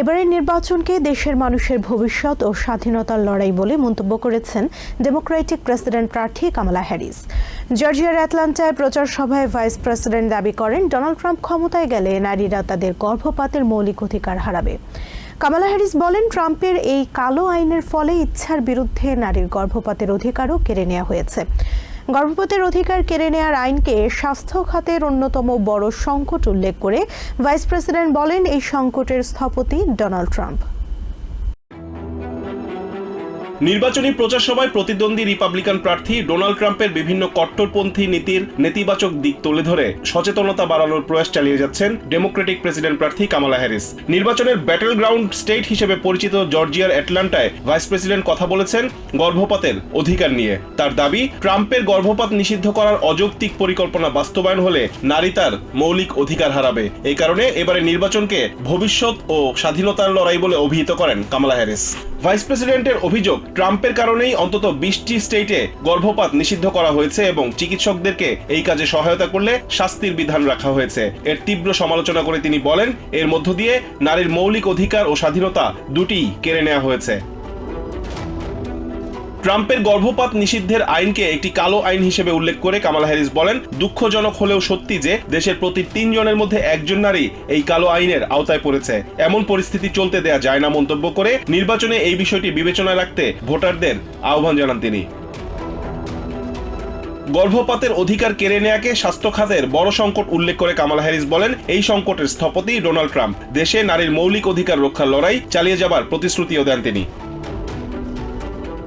এবারের নির্বাচনকে দেশের মানুষের ভবিষ্যৎ ও স্বাধীনতার লড়াই বলে মন্তব্য করেছেন ডেমোক্রেটিক প্রেসিডেন্ট প্রার্থী কামালা হ্যারিস। জর্জিয়ার অ্যাটলান্টায় প্রচার সভায় ভাইস প্রেসিডেন্ট দাবি করেন, ডোনাল্ড ট্রাম্প ক্ষমতায় গেলে নারীরা তাদের গর্ভপাতের মৌলিক অধিকার হারাবে। কামালা হ্যারিস বলেন, ট্রাম্পের এই কালো আইনের ফলে ইচ্ছার বিরুদ্ধে নারীর গর্ভপাতের অধিকারও কেড়ে নেওয়া হয়েছে। গর্ভপাতের অধিকার কেড়ে নেওয়ার আইনকে স্বাস্থ্য খাতের অন্যতম বড় সংকট উল্লেখ করে ভাইস প্রেসিডেন্ট বলেন এই সংকটের স্থপতি ডোনাল্ড ট্রাম্প। নির্বাচনী প্রচার সভায় প্রতিদ্বন্দ্বী রিপাবলিকান প্রার্থী ডোনাল্ড ট্রাম্পের বিভিন্ন কট্টরপন্থী নীতির নেতিবাচক দিক তুলে ধরে সচেতনতা বাড়ানোর প্রয়াস চালিয়ে যাচ্ছেন ডেমোক্রেটিক প্রেসিডেন্ট প্রার্থী কামালা হ্যারিস। নির্বাচনের ব্যাটেল গ্রাউন্ড স্টেট হিসেবে পরিচিত জর্জিয়ার অ্যাটলান্টায় ভাইস প্রেসিডেন্ট কথা বলেছেন গর্ভপাতের অধিকার নিয়ে। তার দাবি, ট্রাম্পের গর্ভপাত নিষিদ্ধ করার অযৌক্তিক পরিকল্পনা বাস্তবায়ন হলে নারী তার মৌলিক অধিকার হারাবে। এই কারণে এবারে নির্বাচনকে ভবিষ্যৎ ও স্বাধীনতার লড়াই বলে অভিহিত করেন কামালা হ্যারিস। ভাইস প্রেসিডেন্টের অভিযোগ, ট্রাম্পের কারণেই অন্তত বিশটি স্টেটে গর্ভপাত নিষিদ্ধ করা হয়েছে এবং চিকিৎসকদেরকে এই কাজে সহায়তা করলে শাস্তির বিধান রাখা হয়েছে। এর তীব্র সমালোচনা করে তিনি বলেন, এর মধ্য দিয়ে নারীর মৌলিক অধিকার ও স্বাধীনতা দুটিই কেড়ে নেওয়া হয়েছে। ট্রাম্পের গর্ভপাত নিষিদ্ধের আইনকে একটি কালো আইন হিসেবে উল্লেখ করে কামালা হ্যারিস বলেন, দুঃখজনক হলেও সত্যি যে দেশের প্রতি তিনজনের মধ্যে একজন নারী এই কালো আইনের আওতায় পড়েছে। এমন পরিস্থিতি চলতে দেয়া যায় না মন্তব্য করে নির্বাচনে এই বিষয়টি বিবেচনায় রাখতে ভোটারদের আহ্বান জানান তিনি। গর্ভপাতের অধিকার কেড়ে নেয়াকে স্বাস্থ্য খাতের বড় সংকট উল্লেখ করে কামালা হ্যারিস বলেন, এই সংকটের স্থপতি ডোনাল্ড ট্রাম্প। দেশে নারীর মৌলিক অধিকার রক্ষার লড়াই চালিয়ে যাবার প্রতিশ্রুতিও দেন তিনি।